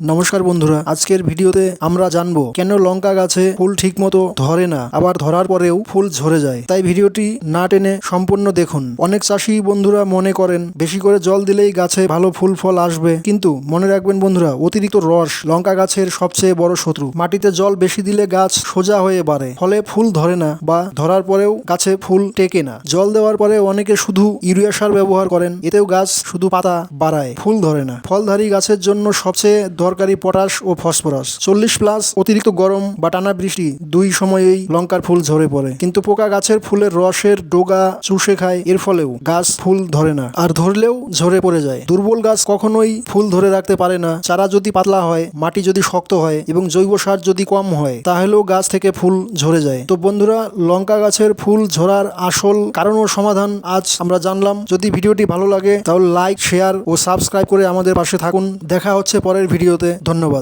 নমস্কার বন্ধুরা, আজকের ভিডিওতে আমরা জানব কেন লঙ্কা গাছে ফুল ঠিকমতো ধরে না, আবার ধরার পরেও ফুল ঝরে যায়। তাই ভিডিওটি না টেনে সম্পূর্ণ দেখুন। অনেক চাষি বন্ধুরা মনে করেন, বেশি করে জল দিলেই গাছে ভালো ফুল ফল আসবে। কিন্তু মনে রাখবেন বন্ধুরা, অতিরিক্ত রস লঙ্কা গাছের সবচেয়ে বড় শত্রু। মাটিতে জল বেশি দিলে গাছ সোজা হয়ে বাড়ে। ফলে ফুল ধরে না বা ধরার পরেও গাছে ফুল টেকে না। জল দেওয়ার পরে অনেকে শুধু ইউরিয়া সার ব্যবহার করেন। এতেও গাছ শুধু পাতা বাড়ায়, ফুল ধরে না। ফলধারী গাছের জন্য সবচেয়ে দরকারি পটাশ ও ফসফরাস। চল্লিশ প্লাস অতিরিক্ত গরম বা টানা বৃষ্টি দুই সময়েই লঙ্কার ফুল ঝরে পড়ে। কিন্তু পোকা গাছের ফুলের রসের ডোগা চুষে খায়, এর ফলেও গাছ ফুল ধরে না। আর ধরলেও ঝরে পড়ে যায়। দুর্বল গাছ কখনোই ফুল ধরে রাখতে পারে না। চারা যদি পাতলা হয়, মাটি যদি শক্ত হয় এবং জৈব সার যদি কম হয়, তাহলেও গাছ থেকে ফুল ঝরে যায়। তো বন্ধুরা, লঙ্কা গাছের ফুল ঝরার আসল কারণ ও সমাধান আজ আমরা জানলাম। যদি ভিডিওটি ভালো লাগে, তাহলে লাইক, শেয়ার ও সাবস্ক্রাইব করে আমাদের পাশে থাকুন। দেখা হচ্ছে পরের ভিডিওতে। ধন্যবাদ।